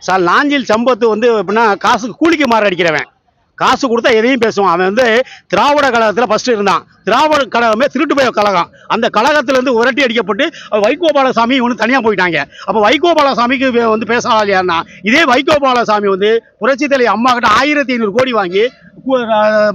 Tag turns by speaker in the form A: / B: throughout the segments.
A: Sir Nanjil சம்பத்து வந்து எப்படின்னா காசுக்கு கூலிக்கு மாற அடிக்கிறவன் காசு கொடுத்தா எதையும் பேசுவான். அவன் வந்து திராவிட கழகத்தில் ஃபஸ்ட்டு இருந்தான். திராவிட கழகமே திருட்டு போய் கழகம். அந்த கழகத்திலேருந்து உரட்டி அடிக்கப்பட்டு வைகோ பாலசாமி இவனு தனியாக போயிட்டாங்க. அப்போ வைகோ பாலசாமிக்கு வந்து பேசாத யாருன்னா இதே வைகோபாலசாமி வந்து புரட்சி தலை அம்மா கிட்ட ஆயிரத்தி ஐநூறு கோடி வாங்கி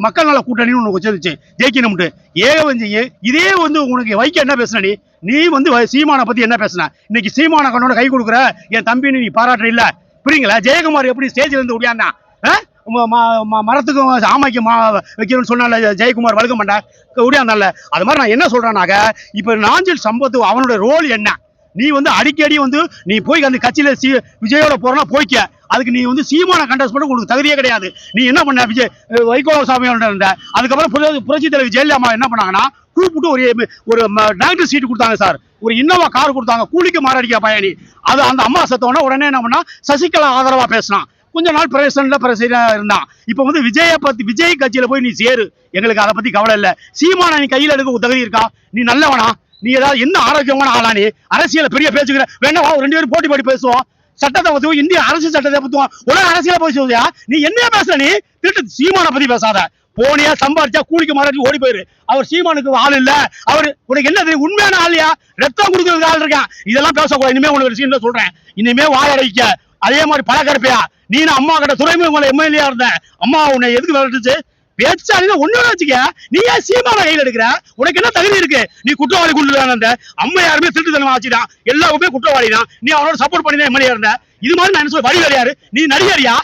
A: மக்கள் நல கூட்டணின்னு ஒன்று வச்சிருந்துச்சு. ஜெயிக்கணும்ட்டு ஏகவஞ்சிங்க. இதே வந்து உனக்கு வைக்க என்ன பேசுன நீ? நீ வந்து சீமானை பற்றி என்ன பேசுன? இன்னைக்கு சீமான கண்ணோட கை கொடுக்குற என் தம்பின்னு நீ பாராட்டுற இல்லை. புரியுங்களா? ஜெயக்குமார் எப்படி ஸ்டேஜில் இருந்து ஓடியாந்தா மரத்துக்கும் ஆமைக்கு மா வைக்கணும்னு சொன்னால ஜெயக்குமார் வழுக்க மாட்டேன் ஓடியாந்தால அது மாதிரி நான் என்ன சொல்றேன்னாக்க இப்ப நாஞ்சில் சம்பத்து அவனோட ரோல் என்ன? நீ வந்து அடிக்கடி வந்து நீ போய் அந்த கட்சியில சி விஜயோட போறனா போய்க்க. அதுக்கு நீ வந்து சீமான கண்டஸ்ட் பண்ண உங்களுக்கு தகுதியே கிடையாது. நீ என்ன பண்ண விஜய் வைகோ சாமியோட இருந்த. அதுக்கப்புறம் புரட்சி- புரட்சி ஜெயலலிதா அம்மா என்ன பண்ணாங்கன்னா கூப்பிட்டு ஒரு ஒரு டாக்டர் சீட்டு கொடுத்தாங்க சார் ஒரு இன்னோவா கார் கொடுத்தாங்க. கூலிக்கு மாரடிக்க பயணி. அது அந்த அம்மா செத்தவொடனே உடனே என்ன பண்ணா சசிகலா ஆதரவா பேசினான். கொஞ்ச நாள் பிரசன்ல பிரசிடண்ட் இருந்தான். இப்போ வந்து விஜய பத்தி விஜய் கட்சியில போய் நீ சேரு. எங்களுக்கு அதை பத்தி கவலை இல்ல. சீமான நீ கையில எடுக்க தகுதி இருக்கா? நீ நல்லவனா? நீ ஏதாவது என்ன ஆரோக்கியமான ஆளா நீ? அரசியல பெரிய பேச்சுக்கிற. வேணா ரெண்டு பேரும் போட்டி போட்டி பேசுவோம். சட்டத்தை பத்துவோம் இந்திய அரசு சட்டத்தை பத்துவோம் உலக அரசியல போய் சொல்றியா? நீ என்ன பேசுற நீ? திருட்டு சீமான பத்தி பேசாத. போனியா சம்பாரிச்சா கூலிக்கு மாறாட்டி ஓடி போயிரு. அவர் சீமானுக்கு ஆள் இல்ல. அவர் உனக்கு என்னது உண்மையான ஆளியா ரத்தம் கொடுக்கறதுக்கு ஆள் இருக்கான் இதெல்லாம் பேசக்கூடாது. இனிமே உனக்கு விஷயம் சொல்றேன். இனிமே வாயடைக்க அதே மாதிரி பழக்கருப்பையா நீ அம்மா கிட்ட துறைமுக எம்எல்ஏ இருந்த. அம்மா உன்னை எதுக்கு விளையாட்டுச்சு பேச்சாலினா ஒண்ணு வச்சுக்க. நீ ஏன் சீமான கையில் எடுக்கிற? உனக்கு என்ன தகுதி இருக்கு? நீ குற்றவாளி கொண்டு அந்த அம்மா யாருமே திருட்டுத்தனமா ஆச்சுதான் எல்லாருமே குற்றவாளி தான் நீ அவனோட சப்போர்ட் பண்ணி தான் எம்எல்ஏ இருந்த. இது மாதிரி நான் என்ன சொல்ல வழி வரையாரு நீ நடிகரியா?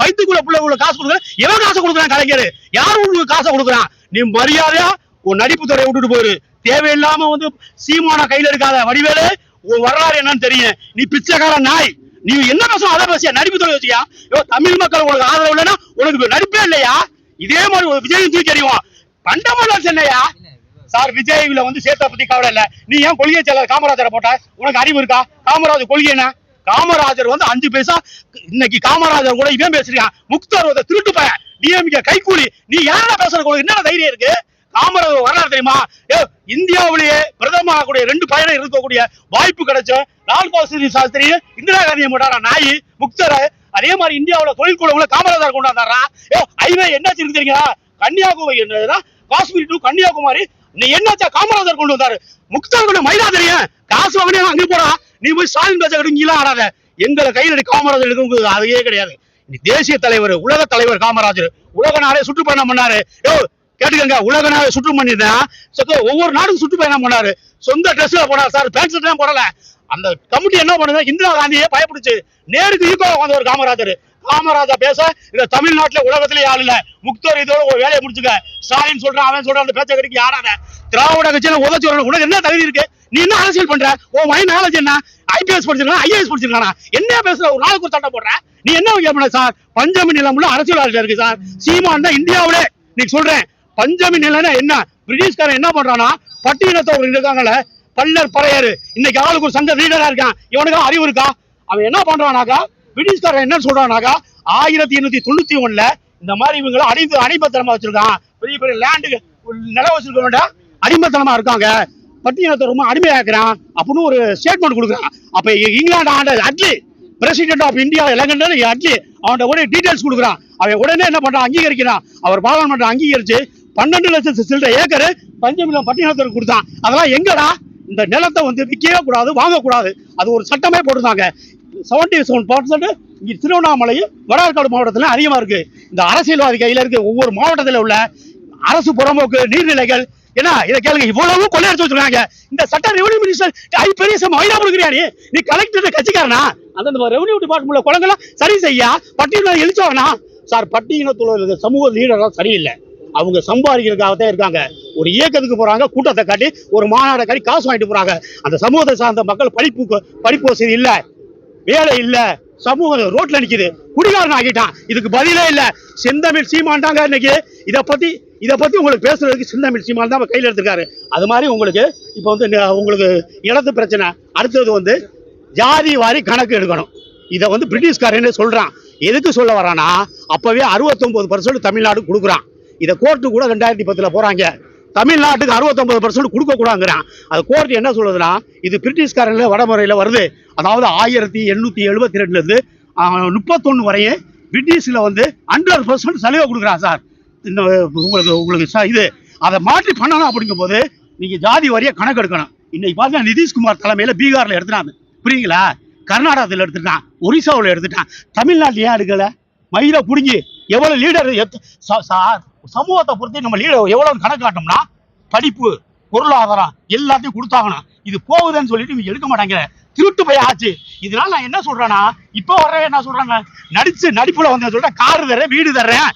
A: வயிற்றுக்குள்ள வயித்துக்குள்ள புள்ள உள்ள காசு கொடுக்குற எவன் காசு கொடுக்குறான் கலைஞர்? யார் உங்களுக்கு காசை கொடுக்குறான்? நீ மரியாதையா உன் நடிப்பு துறையை விட்டுட்டு போயிரு. தேவையில்லாம வந்து சீமான கையில எடுக்காத. வடிவேலு உன் வரலாறு என்னன்னு தெரியும். நீ பிச்சைக்கார நாய். நீ என்ன பேசும் அதை பேசியா? நடிப்பு தொழில் வச்சியா ஐயோ தமிழ் மக்கள் உனக்கு ஆதரவு இல்லைன்னா உனக்கு நடிப்பே இல்லையா? இதே மாதிரி ஒரு விஜயும் தூக்கி அறிவோம் பண்டமல்லர் சென்னையா? சார் விஜய்ல வந்து சேத்த பத்தி கவலை இல்ல. நீ ஏன் கொள்கை செயலர் காமராஜரை போட்ட? உனக்கு அறிவு இருக்கா? காமராஜர் கொள்கை என்ன? காமராஜர் வந்து அஞ்சு பைசா இன்னைக்கு காமராஜர் கூட இவன் பேசுறான் முக்தர் ஒரு திருட்டு பையன். டிஎம்கே கைக்கூலி நீ யாரா பேசுற உனக்கு என்ன தைரியம் இருக்கு? காமராஜர் வரலாறு தெரியுமா? ஏ, இந்தியாவிலேயே பிரதம ஆகக்கூடிய ரெண்டு பயணம் இருக்கக்கூடிய வாய்ப்பு கிடைச்சோம் லால் பகதூர் சாஸ்திரி இந்திரா காந்தியை போட்டாரா நாய் முக்தர். அதே மாதிரி இந்தியாவுல தொழில் கூடங்களை காமராஜர் கொண்டு வந்தாரா ஏ ஐவே என்ன இருக்கு தெரியுங்களா? கன்னியாகுமரி என்னதுன்னா காஷ்மீர் டு கன்னியாகுமரி. நீ என்னாச்சா காமராஜர் கொண்டு வந்தாரு? முக்தார் கொண்டு மயிலாதரியம் காசு வாங்கினே அங்கே போடா. நீ போய் ஸ்டாலின் பேச இங்கெல்லாம் ஆடாத. எங்களை கையில் காமராஜர் எடுக்க அதையே கிடையாது. நீ தேசிய தலைவர் உலக தலைவர் காமராஜர். உலக நாடே சுற்றுப்பயணம் பண்ணாரு. யோ கேட்டுக்கங்க. உலக நாடு சுற்று பண்ணிருந்தேன் ஒவ்வொரு நாடும் சுற்றுப்பயணம் பண்ணாரு. சொந்த ட்ரெஸ்ல போனார் சார். பேண்ட் ஷர்ட்லாம் போடல. அந்த கமிட்டி என்ன பண்ணுது? இந்திரா காந்தியே பயப்பிடிச்சு. நேருக்கு ஈக்குவலா ஒரு காமராஜர். காமராஜா பேச இந்த தமிழ்நாட்டுல உலகத்திலே யாரு இல்ல. முக்தர் இதோட ஒரு வேலையை முடிச்சுக்க. ஸ்டாலின் சொல்றான் அவன் சொல்றான் அந்த பேச்ச கிடைக்கு யாராத. திராவிட கட்சியில உதச்சி உனக்கு என்ன தகுதி இருக்கு? நீ என்ன அரசியல் பண்ற? உன் மைண்ட் நாலேஜ் என்ன? ஐபிஎஸ் படிச்சிருக்கானா? ஐஏஎஸ் படிச்சிருக்கானா? என்ன பேசுற? ஒரு நாளுக்கு ஒரு சண்டை போடுற? நீ என்ன கேட்ப சார்? பஞ்சமி நிலம்ல அரசியல் இருக்கு சார். சீமான் தான் இந்தியாவிலே. நீ சொல்றேன். பஞ்சமி நிலம்னா என்ன? பிரிட்டிஷ்காரன் என்ன பண்றானா பட்டியலத்தவர்கள் இருக்காங்களே பல்லர் பழையர் இன்னைக்கு ஆளுக்கு ஒரு சந்த லீடரா இருக்கான். இவனுக்கு அறிவு இருக்கா? அவன் என்ன பண்றானாக்கா? பிரிட்டிஷ்காரன் என்ன சொல்றானாக்கா? ஆயிரத்தி எண்ணூத்தி தொண்ணூத்தி ஒண்ணுல இந்த மாதிரி இவங்களை அடிமை அடிமைத்தனமா வச்சிருக்கான். பெரிய பெரிய லேண்டுக்கு நிலம் வச்சிருக்க வேண்டாம். அடிமைத்தனமா இருக்காங்க. பட்டியலத்தை ரொம்ப அடிமையாக்குறான். அப்படின்னு ஒரு ஸ்டேட்மெண்ட் கொடுக்குறான். அப்ப இங்கிலாந்து ஆண்ட அட்லி பிரசிடென்ட் ஆஃப் இந்தியா இலங்கன் அட்லி. அவன்கிட்ட உடனே டீடைல்ஸ் கொடுக்குறான். அவன் உடனே என்ன பண்றான்? அங்கீகரிக்கிறான். அவர் பாராளுமன்றம் அங்கீகரிச்சு பன்னெண்டு லட்சத்து சில்லற ஏக்கர் பஞ்சமிலம் பட்டினத்திற்கு கொடுத்தான். அதெல்லாம் எங்கடா? இந்த நிலத்தை வந்து விற்கவே கூடாது வாங்கக்கூடாது. அது ஒரு சட்டமே போட்டிருந்தாங்க. செவன்டி செவன் பர்சன்ட் இங்கே திருவண்ணாமலை வடார்காடு மாவட்டத்தில் அதிகமாக இருக்குது இந்த அரசியல்வாதி கையில் இருக்குது ஒவ்வொரு மாவட்டத்தில் உள்ள அரசு புறம்போக்கு நீர்நிலைகள் ஏன்னா இதை கேளுங்க இவ்வளவு கொள்ளையடிச்சு வச்சிருக்காங்க. இந்த சட்ட ரெவன்யூ மினிஸ்டர் ஐ பெரிய சம ஐயா கொடுக்குறியா நீ நீ கலெக்டர் கட்சிக்காரனா? அந்த ரெவன்யூ டிபார்ட்மெண்ட்ல குளங்கள்லாம் சரி செய்யா? பட்டியலில் எழுச்சவனா சார் பட்டியலத்துல சமூக லீடர்லாம் சரியில்லை. அவங்க சம்பாதிக்கிறதுக்காகத்தான் இருக்காங்க. ஒரு இயக்கத்துக்கு போறாங்க கூட்டத்தை காட்டி ஒரு மாநாடை காட்டி காசு வாங்கிட்டு போறாங்க. அந்த சமூகத்தை சார்ந்த மக்கள் படிப்பு படிப்பு வசதி இல்ல வேலை இல்ல சமூகம் ரோட்ல நிக்குது. குடிகாரன் ஆகிட்டான். இதுக்கு பதிலே இல்ல. செந்தமிழ் சீமான்டாங்க இன்னைக்கு. இதை பத்தி இதை பத்தி உங்களுக்கு பேசுறதுக்கு செந்தமிழ் சீமான் தான் கையில் எடுத்திருக்காரு. அது மாதிரி உங்களுக்கு இப்போ வந்து உங்களுக்கு இடத்து பிரச்சனை. அடுத்தது வந்து ஜாதி வாரி கணக்கு எடுக்கணும். இதை வந்து பிரிட்டிஷ்காரன்னு சொல்றான். எதுக்கு சொல்ல வரானா அப்பவே அறுபத்தொன்பது பர்சன்ட் தமிழ்நாடு கொடுக்குறான். இதை கோர்ட்டு கூட ரெண்டாயிரத்தி பத்தில் போகிறாங்க தமிழ்நாட்டுக்கு அறுபத்தொம்பது பர்சன்ட் கொடுக்கக்கூடாங்கிறான் அது கோர்ட் என்ன சொல்லுதுன்னா இது பிரிட்டிஷ்காரங்கள வடமுறையில் வருது. அதாவது ஆயிரத்தி எண்ணூற்றி எழுபத்தி ரெண்டுலேருந்து முப்பத்தொன்று வரையும் பிரிட்டிஷில் வந்து ஹண்ட்ரட் பர்சன்ட் சலுகை கொடுக்குறான் சார். இந்த உங்களுக்கு உங்களுக்கு சார் இது அதை மாற்றி பண்ணணும் அப்படிங்கும் போது நீங்கள் ஜாதி வரியை கணக்கெடுக்கணும் இன்னைக்கு பாருங்க நிதிஷ்குமார் தலைமையில் பீகாரில் எடுத்துனாங்க புரியுங்களா கர்நாடகத்தில் எடுத்துட்டான். ஒரிசாவில் எடுத்துட்டான். தமிழ்நாட்டில் ஏன் எடுக்கலை? மயிரை பிடிங்கி எவ்வளோ லீடர் சார் சமூகத்தை பொறுத்து நம்ம லீடர் எவ்வளவு கணக்கு காட்டோம்னா படிப்பு பொருளாதாரம் எல்லாத்தையும் கொடுத்தாகணும். இது போகுதுன்னு சொல்லிட்டு இவங்க எடுக்க மாட்டாங்க. திருட்டு போய் ஆச்சு. இதனால நான் என்ன சொல்றேன்னா இப்போ வர்ற என்ன சொல்றாங்க? நடிச்சு நடிப்புல வந்து சொல்றேன் காரு தர்றேன் வீடு தர்றேன்.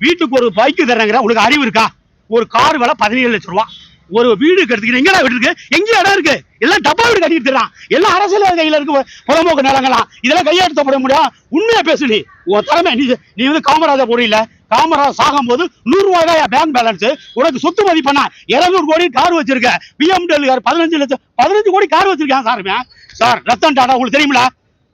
A: வீட்டுக்கு ஒரு பைக்கு தர்றேங்கிற உங்களுக்கு அறிவு இருக்கா? ஒரு கார் விலை பதினேழு லட்சம் ரூபா. ஒரு வீடு கட்டுறதுக்கு எங்கடா வீடு இருக்கு? எங்க இடம் இருக்கு? எல்லாம் டப்பா வீடு கட்டிட்டு தரான் எல்லாம் அரசியல் கையில இருக்கு. புறம்போக்கு நிலங்களாம் இதெல்லாம் கையெழுத்த போட முடியும் உண்மையா பேசு உன் தலைமை நீ நீ வந்து காமராஜா போடல காமராஜ் சாகும்போது நூறு ரூபாய் தான் பேங்க் பேலன்ஸ் உனக்கு சொத்து மதிப்பண்ணா? இருநூறு கோடி கார் வச்சிருக்கேன் பிஎம்டபிள்யூ கார் பதினஞ்சு லட்சம். பதினஞ்சு கோடி கார் வச்சிருக்கேன் சார் சார் ரத்தன் டாடா உங்களுக்கு தெரியுமில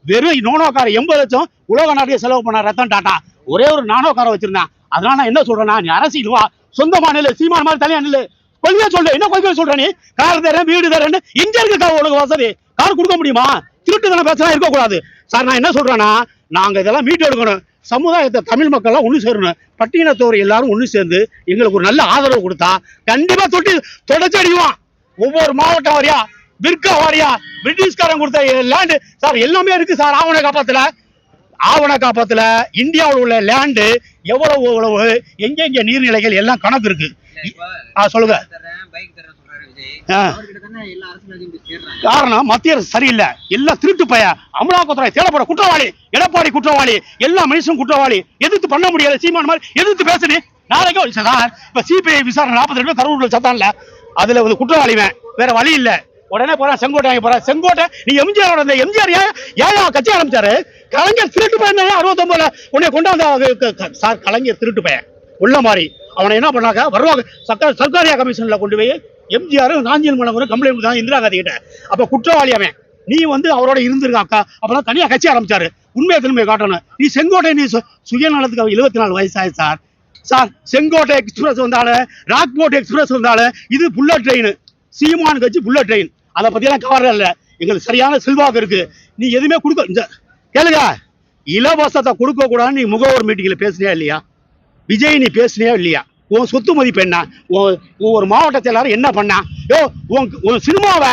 A: வெறும் நோனோ கார் எண்பது லட்சம். உலக நாட்டிய செலவு பண்ண ரத்தன் டாடா. ஒரே ஒரு நானோ காரை வச்சிருந்தேன். அதனால நான் என்ன சொல்றேன்னா நீ அரசியல் வா. சொந்த மாநில சீமான மாதிரி தனியா நில்லு. கொள்கையா சொல்ற. என்ன கொள்கையா சொல்ற நீ? கார் தரேன் வீடு தரேன்னு. இங்க இருக்க உனக்கு வசதி. கார் கொடுக்க முடியுமா? திருட்டு தானே பேசலாம் இருக்கக்கூடாது. சார் நான் என்ன சொல்றேன்னா நாங்க இதெல்லாம் மீட்டு எடுக்கணும். சமுதாயத்தை தமிழ் மக்கள்லாம் ஒன்று சேரணும். பட்டியலத்தோர் எல்லாரும் ஒன்று சேர்ந்து எங்களுக்கு ஒரு நல்ல ஆதரவு கொடுத்தா கண்டிப்பா தொட்டி தொடச்சு அடிக்குவான் ஒவ்வொரு மாவட்டம் வாரியா விற்க வாரியா பிரிட்டிஷ்காரன் கொடுத்த லேண்டு சார் எல்லாமே இருக்கு சார் ஆவண காப்பாத்துல. ஆவண காப்பத்துல இந்தியாவில் உள்ள லேண்டு எவ்வளவு எவ்வளவு எங்கெங்க நீர்நிலைகள் எல்லாம் கணக்கு இருக்கு.
B: இல்ல, இப்ப
A: ஆ சொல்லுங்க. காரணம் மத்திய அரசு சரியில்லை. எல்லாம் திருட்டு பைய. அமலாக்கத்துறை தேடப்பட குற்றவாளி எடப்பாடி குற்றவாளி எல்லா மனுஷனும் குற்றவாளி. எதிர்த்து பண்ண முடியாது சீமான் மாதிரி எதிர்த்து பேசுனே நாளைக்கு சார் இப்ப சிபிஐ விசாரணை நாற்பத்தி ரெண்டு பேர் கரூர்ல சத்தான்ல அதுல ஒரு குற்றவாளிவன் வேற வழி இல்ல. உடனே போறான் செங்கோட்டை வாங்கி போறான். செங்கோட்டை நீ எம்ஜிஆர் இந்த எம்ஜிஆர் ஏன் கட்சி ஆரம்பிச்சாரு? கலைஞர் திருட்டு பையன் அறுபத்தொன்பதுல உன்னை கொண்டாந்து சார் கலைஞர் திருட்டு பையன். உள்ள மாதிரி அவனை என்ன பண்ணாங்க? வருவாங்க சர்க்கார் சர்க்காரியா கமிஷன்ல கொண்டு போய் எம்ஜிஆர் நாஞ்சில் மனமுறை கம்ப்ளைண்ட் கொடுத்தாங்க இந்திரா காந்தி கிட்ட. அப்ப குற்றவாளி அவன் நீ வந்து அவரோட இருந்திருக்காக்கா அப்பதான் தனியா கட்சி ஆரம்பிச்சாரு. உண்மையை திரும்ப காட்டணும். நீ செங்கோட்டை நீ சு- சுயநலத்துக்கு அவன் எழுபத்தி நாலு வயசாயு சார். சார் செங்கோட்டை எக்ஸ்பிரஸ் வந்தாலும் ராக்போட் எக்ஸ்பிரஸ் வந்தாலும் இது புல்லட் ட்ரெயின் சீமான் கட்சி புல்லட் ட்ரெயின் அதை பத்தியெல்லாம் கவலை இல்லை. எங்களுக்கு சரியான செல்வாக்கு இருக்கு. நீ எதுவுமே கொடுக்க இந்த கேளுங்க. இலவசத்தை கொடுக்க கூடாதுன்னு நீ முகவர் மீட்டிங்ல பேசுனியா இல்லையா? விஜய் நீ பேசுனியா இல்லையா? உன் சொத்து மதிப்பு என்ன? உன் ஒரு மாவட்டத்தில் எல்லாரும் என்ன பண்ணா? யோ உன் உன் சினிமாவை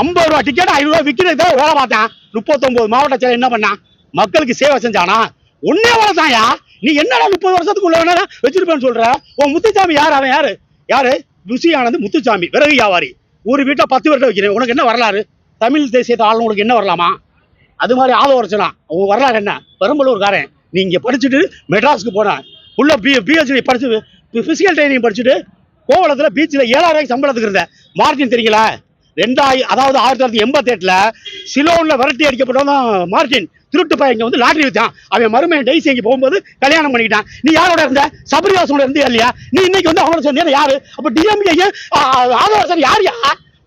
A: ஐம்பது ரூபா டிக்கெட் ஐநூறு ரூபா விற்கிறத வேலை பார்த்தேன். முப்பத்தொன்பது மாவட்டத்தில் என்ன பண்ணா? மக்களுக்கு சேவை செஞ்சானா? ஒன்னே வளர்த்தாயா? நீ என்னடா முப்பது வருஷத்துக்கு உள்ள வேணா வச்சிருப்பேன்னு சொல்ற? உன் முத்துச்சாமி யார்? அவன் யாரு? யாரு? ருசி ஆனந்த் முத்துச்சாமி விறகு வியாபாரி. ஒரு வீட்டை பத்து பேர்ட்ட வைக்கிறேன். உனக்கு என்ன வரலாறு? தமிழ் தேசியத்தை ஆளும் உனக்கு என்ன வரலாமா? அது மாதிரி ஆதவரச்சனா உன் வரலாறு என்ன? பெரம்பலூர்காரன். நீ இங்கே படிச்சுட்டு மெட்ராஸுக்கு போனேன் உள்ள பி பிஹெச்டி படிச்சு பிசிக்கல் ட்ரைனிங் படிச்சுட்டு கோவளத்தில் பீச்சில் ஏழாயிரம் சம்பளத்துக்கு இருந்த. மார்ஜின் தெரியுங்களா? ரெண்டாயி அதாவது ஆயிரத்தி தொள்ளாயிரத்தி எண்பத்தி எட்டுல சிலோனில் விரட்டி அடிக்கப்பட்டவன் மார்ஜின் திருட்டு பையன் வந்து லாட்ரி வச்சான் அவன் மருமையன் டைசி இங்கே போகும்போது கல்யாணம் பண்ணிக்கிட்டான். நீ யாரோட இருந்த? சபரிவாசனோட இருந்தியா இல்லையா? நீ இன்னைக்கு வந்து அவனோட சொன்னியா யாரு? அப்போ டிஎம்கே ஆதரவாசன் யார் யா?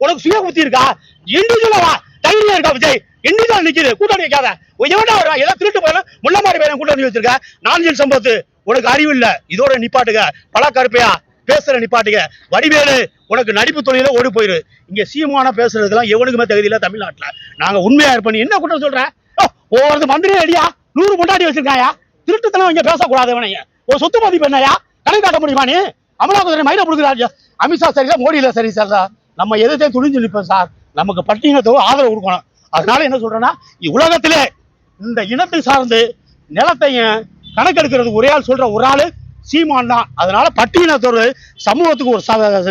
A: உனக்கு சுய புத்தி இருக்கா? இண்டிவிஜுவலா தைரியம் இருக்கா விஜய்? இண்டிவிஜுவல் நிக்குது. கூட்டணி வைக்காத எவனா வருவான்? எல்லாம் திருட்டு போயிடும் முள்ள மாதிரி பையன் கூட்டணி வச்சிருக்க. நாஞ்சில் சம்பவத்து உனக்கு அறிவு இல்ல. இதோட நிப்பாட்டுக. பல கருப்பையா பேசுற நிப்பாட்டுக. வடிவேலு உனக்கு நடிப்பு தொழில ஓடி போயிரு. இங்க சீமான பேசுறதுக்கெல்லாம் எவனுக்குமே தகுதி இல்ல தமிழ்நாட்டுல. நாங்க உண்மையா இருப்போம். நீ என்ன குற்றம் சொல்ற? ஓ, ஒவ்வொரு மந்திரி அடியா? நூறு கொண்டாடி வச்சிருக்காயா? திருட்டுத்தனம் இங்க பேசக்கூடாது இவனைய ஒரு சொத்து மதிப்பு என்னயா? கணக்கு காட்ட முடியுமா நீ? அமலாக்கத்துறை மயில கொடுக்குறாரு அமித்ஷா சரிதான் மோடி இல்ல சரி சார் நம்ம எதிர்த்தே துணிஞ்சு நிற்போம் சார். நமக்கு பட்டியலத்தோ ஆதரவு கொடுக்கணும். அதனால என்ன சொல்றேன்னா உலகத்திலே இந்த இனத்தை சார்ந்து நிலத்தையும் கணக்கெடுக்கிறது ஒரே ஆள் சொல்ற ஒரு ஆளு சீமான் தான். அதனால பட்டியலத்தோர் சமூகத்துக்கு ஒரு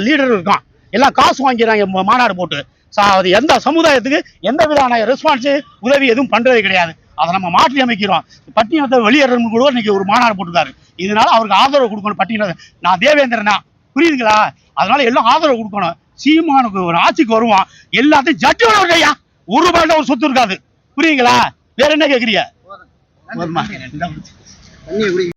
A: லீடர் இருக்கான். எல்லாம் காசு வாங்கிறாங்க மாநாடு போட்டு. சா- அது எந்த சமுதாயத்துக்கு எந்த விதமான ரெஸ்பான்ஸு உதவி எதுவும் பண்றது கிடையாது. அதை நம்ம மாற்றி அமைக்கிறோம். பட்டியலத்தை வெளியேறணும் கூட இன்னைக்கு ஒரு மாநாடு போட்டுருக்காரு. இதனால அவருக்கு ஆதரவு கொடுக்கணும் பட்டியல நான் தேவேந்திரனா? புரியுதுங்களா? அதனால எல்லாம் ஆதரவு கொடுக்கணும். சீமானுக்கு ஒரு ஆட்சிக்கு வருவான். எல்லாத்தையும் ஜட்ஜோட ஐயா. ஒரு ரூபாய் ஒரு சொத்து இருக்காது. புரியுங்களா வேற என்ன கேக்குறீங்க?
B: 你